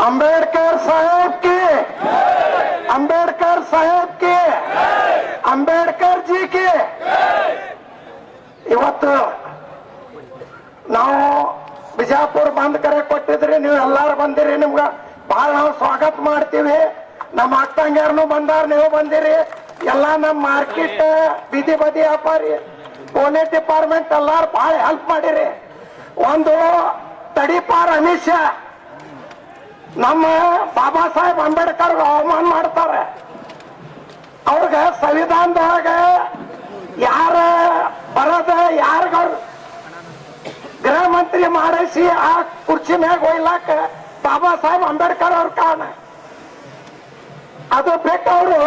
अंबेडकर साहेब की अंबेडकर साहेब की Ambedkar G K ಇವತ್ತು ನಾವು ಬಿಜಾಪುರ ಬಂದ್ ಕರೆ ಕೊಟ್ಟಿದ್ರಿ ನೀವು ಎಲ್ಲಾರು ಬಂದಿರಿ ನಿಮ್ಗ ಬಹಳ ನಾವು ಸ್ವಾಗತ ಮಾಡ್ತೀವಿ ನಮ್ಮ ಅಕ್ಕಂಗ್ಯಾರನು ಬಂದಾರ ನೀವು ಬಂದಿರಿ ಎಲ್ಲಾ ನಮ್ಮ ಮಾರ್ಕೆಟ್ ಬೀದಿ ಬದಿ ವ್ಯಾಪಾರಿ ಪೊಲೀಸ್ ಡಿಪಾರ್ಟ್ಮೆಂಟ್ ಎಲ್ಲಾರು ಬಹಳ ಹೆಲ್ಪ್ ಮಾಡಿರಿ ಒಂದು ತಡಿಪಾರ್ ಅಮಿತ್ ಶಾ ನಮ್ಮ ಬಾಬಾ ಸಾಹೇಬ್ ಅಂಬೇಡ್ಕರ್ ಅವಮಾನ ಮಾಡ್ತಾರೆ. ಅವ್ರಿಗೆ ಸಂವಿಧಾನದೊಳಗ ಯಾರ ಬರದ ಯಾರಿಗ ಗೃಹ ಮಂತ್ರಿ ಮಾಡಿಸಿ ಆ ಕುರ್ಚಿ ಮ್ಯಾಗ ಒಯ್ಲಾಕ ಬಾಬಾ ಸಾಹೇಬ್ ಅಂಬೇಡ್ಕರ್ ಅವ್ರ ಕಾರಣ. ಅದು ಅವರು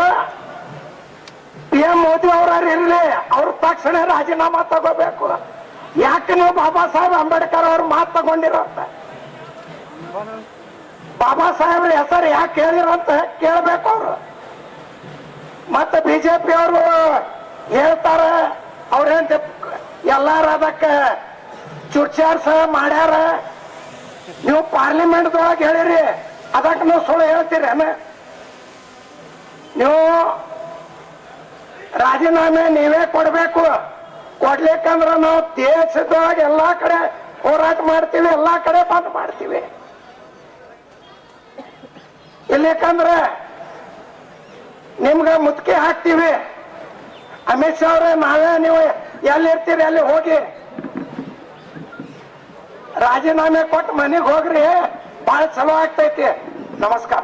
ಪಿ ಎಂ ಮೋದಿ ಅವರ ಇರ್ಲಿ, ಅವ್ರ ತಕ್ಷಣ ರಾಜೀನಾಮೆ ತಗೋಬೇಕು. ಯಾಕೆ ನೀವು ಬಾಬಾ ಸಾಹೇಬ್ ಅಂಬೇಡ್ಕರ್ ಅವ್ರ ಮಾತು ತಗೊಂಡಿರಂತ ಬಾಬಾ ಸಾಹೇಬ್ರ ಹೆಸರು ಯಾಕೆ ಕೇಳಿರಂತ ಕೇಳ್ಬೇಕು ಅವ್ರು. ಮತ್ತೆ ಬಿಜೆಪಿ ಅವರು ಹೇಳ್ತಾರ ಅವ್ರೇನ್ ಎಲ್ಲಾರ ಅದಕ್ಕೆ ಚುರ್ಚಾರ್ಸ ಮಾಡ್ಯಾರ. ನೀವು ಪಾರ್ಲಿಮೆಂಟ್ದೊಳಗೆ ಹೇಳಿರಿ ಅದಕ್ಕೆ ನೀವು ಸುಳ್ಳು ಹೇಳ್ತೀರೇನ ನೀವು ರಾಜೀನಾಮೆ ನೀವೇ ಕೊಡಬೇಕು. ಕೊಡ್ಲಿಕ್ಕಂದ್ರ ನಾವು ದೇಶದೊಳಗೆ ಎಲ್ಲಾ ಕಡೆ ಹೋರಾಟ ಮಾಡ್ತೀವಿ, ಎಲ್ಲಾ ಕಡೆ ಬಂದ್ ಮಾಡ್ತೀವಿ. ಇಲ್ಲಿಕಂದ್ರೆ ನಿಮ್ಗ ಮುತ್ಕೆ ಹಾಕ್ತೀವಿ. ಅಮಿತ್ ಶಾ ಅವ್ರೆ, ನಾವೇ ನೀವು ಎಲ್ಲಿ ಇರ್ತೀರಿ, ಅಲ್ಲಿ ಹೋಗಿ. ರಾಜೀನಾಮೆ ಕೊಟ್ಟು ಮನೆಗೆ ಹೋಗ್ರಿ ಬಹಳ ಚಲೋ ಆಗ್ತೈತಿ. ನಮಸ್ಕಾರ.